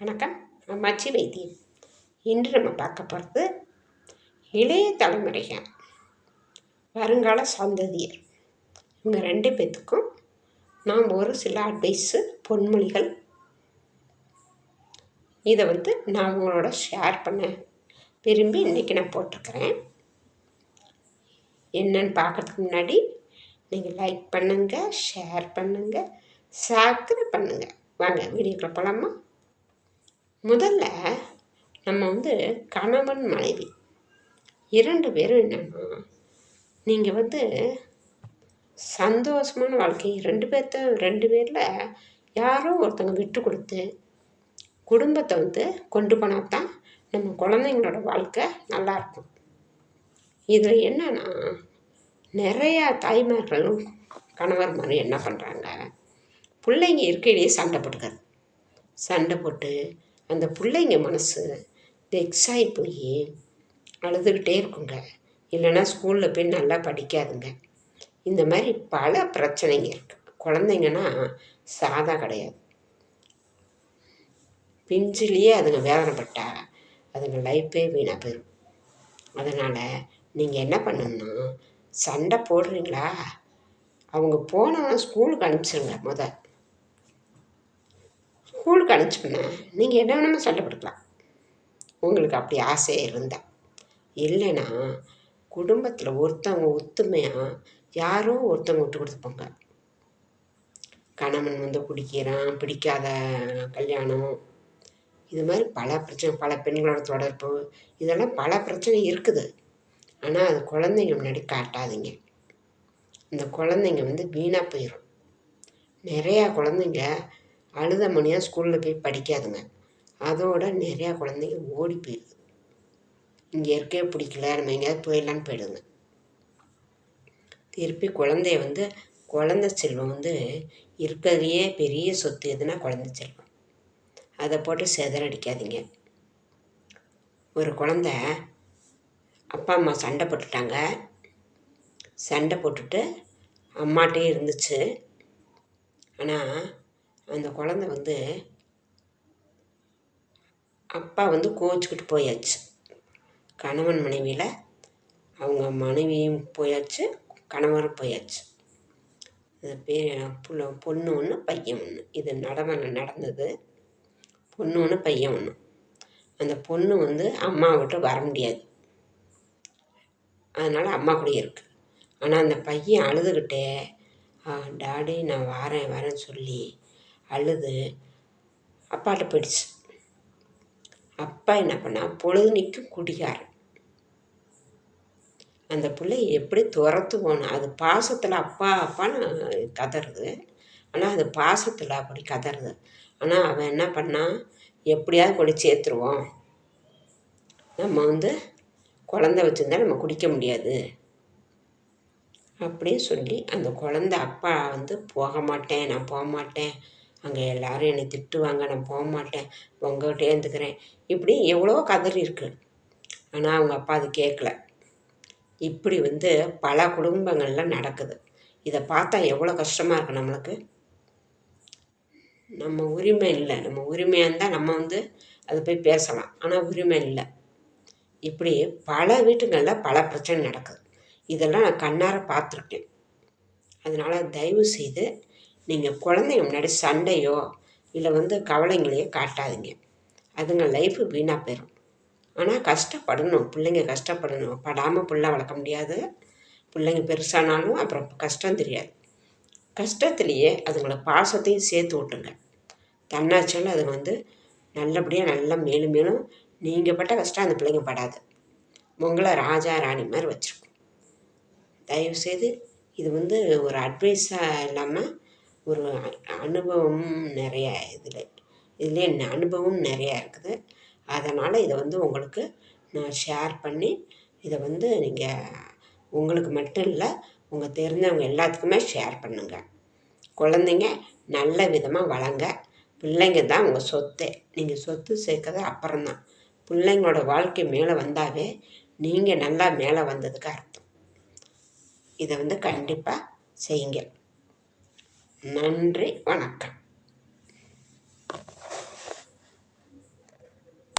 வணக்கம். அம்மாச்சி வைத்தியம் இன்று நம்ம பார்க்க போகிறது இளைய தலைமுறைகள். வருங்கால சந்ததியர். இவங்க ரெண்டு பேத்துக்கும் நாம் ஒரு சில அட்வைஸு பொன்மொழிகள். இதை வந்து நான் உங்களோட ஷேர் பண்ண விரும்பி இன்றைக்கி நான் போட்டிருக்கிறேன். என்னன்னு பார்க்குறதுக்கு முன்னாடி நீங்கள் லைக் பண்ணுங்கள் ஷேர் பண்ணுங்கள் சப்ஸ்கிரைப் பண்ணுங்கள் வாங்க வீடியோக்குள்ள போகலாமா முதல்ல நம்ம வந்து கணவன் மனைவி. இரண்டு பேரும் என்னென்னா நீங்கள் வந்து சந்தோஷமான வாழ்க்கை. ரெண்டு பேர்த்த ரெண்டு பேரில் யாரோ ஒருத்தங்க விட்டு கொடுத்து குடும்பத்தை வந்து கொண்டு போனால் தான் நம்ம குழந்தைங்களோட வாழ்க்கை நல்லாயிருக்கும் இதில் என்னென்னா நிறையா தாய்மார்களும் கணவர் மாதிரி என்ன பண்ணுறாங்க பிள்ளைங்க இருக்கையிலேயே சண்டை போட்டுக்கிறது. சண்டை போட்டு அந்த பிள்ளைங்க மனசு வெக்ஸாகி போய் அழுதுகிட்டே இருக்குங்க. இல்லைன்னா ஸ்கூலில் போய் நல்லா படிக்காதுங்க. இந்த மாதிரி பல பிரச்சனைங்க இருக்குது குழந்தைங்கன்னா சாதா கிடையாது. பிஞ்சிலேயே அதுங்க வேதனைப்பட்டா அதுங்க லைஃப்பே வீணாக போயிடும் அதனால் நீங்கள் என்ன பண்ணணும்னா சண்டை போடுறீங்களா? அவங்க போனவங்க ஸ்கூலுக்கு அனுப்பிச்சிருங்க முதல். ஸ்கூலுக்கு அனுப்பிச்சோன்னா நீங்கள் என்ன வேணுமோ சண்டை கொடுக்கலாம் உங்களுக்கு அப்படி ஆசை இருந்தால் இல்லைன்னா குடும்பத்தில் ஒருத்தவங்க ஒத்துமையாக யாரோ ஒருத்தவங்க விட்டு கொடுத்துப்பாங்க கணவன் வந்து பிடிக்கிறான் பிடிக்காத கல்யாணம். இது மாதிரி பல பிரச்சனை பல பெண்களோட தொடர்பு. இதெல்லாம் பல பிரச்சனை இருக்குது. ஆனால் அது குழந்தைங்க முன்னாடி காட்டாதீங்க. இந்த குழந்தைங்க வந்து வீணாக போயிடும் நிறையா குழந்தைங்க அழுத மணியாக ஸ்கூலில் போய் படிக்காதுங்க. அதோட நிறையா குழந்தைங்க ஓடி போயிடுது. இங்கே இருக்கவே பிடிக்கல நம்ம எங்கேயாவது போயிடலான்னு போயிடுங்க திருப்பி குழந்தைய வந்து குழந்த செல்வம் வந்து இருக்கிறதுலையே பெரிய சொத்து எதுனா குழந்த செல்வம். அதை போட்டு செதறடிக்காதீங்க ஒரு குழந்த அப்பா அம்மா சண்டை போட்டுட்டாங்க. சண்டை போட்டுட்டு அம்மாட்டே இருந்துச்சு. ஆனால் அந்த குழந்த வந்து அப்பா வந்து கோச்சிக்கிட்டு போயாச்சு. கணவன் மனைவியில் அவங்க மனைவியும் போயாச்சு கணவரும் போயாச்சு. இது பேர் புள்ள பொண்ணு ஒன்று பையன் ஒன்று இது நடமல நடந்தது. பொண்ணு ஒன்று பையன் ஒன்று அந்த பொண்ணு வந்து அம்மா விட்டு வர முடியாது. அதனால் அம்மா கூட இருக்குது ஆனால் அந்த பையன் அழுதுகிட்டே டாடி நான் வரேன் வரேன்னு சொல்லி அழுது அப்பாட்ட போயிடுச்சு. அப்பா என்ன பண்ணா பொழுதுனிக்கும் குடிகார் அந்த பிள்ளை எப்படி துரத்து போகணும் அது பாசத்தில் அப்பா அப்பான்னு கதறுது. ஆனால் அது பாசத்தில் அப்படி கதறுது. ஆனால் அவன் என்ன பண்ணான் எப்படியாவது கொடி சேர்த்துருவோம். நம்ம வந்து குழந்த வச்சுருந்தா நம்ம குடிக்க முடியாது. அப்படின்னு சொல்லி அந்த குழந்த அப்பா வந்து போக மாட்டேன் நான் போக மாட்டேன். அங்கே எல்லோரும் என்னை திட்டுவாங்க நான் போக மாட்டேன் உங்கள்கிட்டே இருந்துக்கிறேன். இப்படி எவ்வளோ கதறி இருக்குது ஆனால் அவங்க அப்பா அது கேட்கல. இப்படி வந்து பல குடும்பங்களில் நடக்குது. இதை பார்த்தா எவ்வளோ கஷ்டமாக இருக்குது நம்மளுக்கு. நம்ம உரிமை இல்லை. நம்ம உரிமையாக இருந்தால் நம்ம வந்து அதை போய் பேசலாம். ஆனால் உரிமை இல்லை. இப்படி பல வீட்டுங்களில் பல பிரச்சனை நடக்குது. இதெல்லாம் நான் கண்ணார பார்த்துருக்கேன். அதனால் தயவு செய்து நீங்கள் குழந்தைங்க முன்னாடி சண்டையோ இல்லை வந்து கவலைங்களையோ காட்டாதீங்க. அதுங்க லைஃபு வீணாக போயிடும் ஆனால் கஷ்டப்படணும். பிள்ளைங்க கஷ்டப்படணும். படாமல் பிள்ள வளர்க்க முடியாது. பிள்ளைங்க பெருசானாலும் அப்புறம் கஷ்டம் தெரியாது. கஷ்டத்துலேயே அதுங்களை பாசத்தையும் சேர்த்து விட்டுங்க தன்னாச்சாலும் அது வந்து நல்லபடியாக நல்லா மேலும் மேலும் நீங்கள் பட்ட கஷ்டம் அந்த பிள்ளைங்க படாது. உங்களை ராஜா ராணி மாதிரி வச்சுருக்கும். தயவுசெய்து இது வந்து ஒரு அட்வைஸாக இல்லாமல் ஒரு அனுபவம் நிறையா இதில். இதுலேயே அனுபவம் நிறையா இருக்குது. அதனால் இதை வந்து உங்களுக்கு நான் ஷேர் பண்ணி இதை வந்து நீங்கள் உங்களுக்கு மட்டும் இல்லை உங்கள் தெரிஞ்சவங்க எல்லாத்துக்குமே ஷேர் பண்ணுங்கள் குழந்தைங்க நல்ல விதமாக வளங்க. பிள்ளைங்க தான் உங்கள் சொத்து. நீங்கள் சொத்து சேர்க்கறது அப்புறம்தான் பிள்ளைங்களோட வாழ்க்கை மேலே வந்தாவே நீங்கள் நல்லா மேலே வந்ததுக்கு அர்த்தம். இதை வந்து கண்டிப்பாக செய்யுங்க. நன்றி வணக்கம்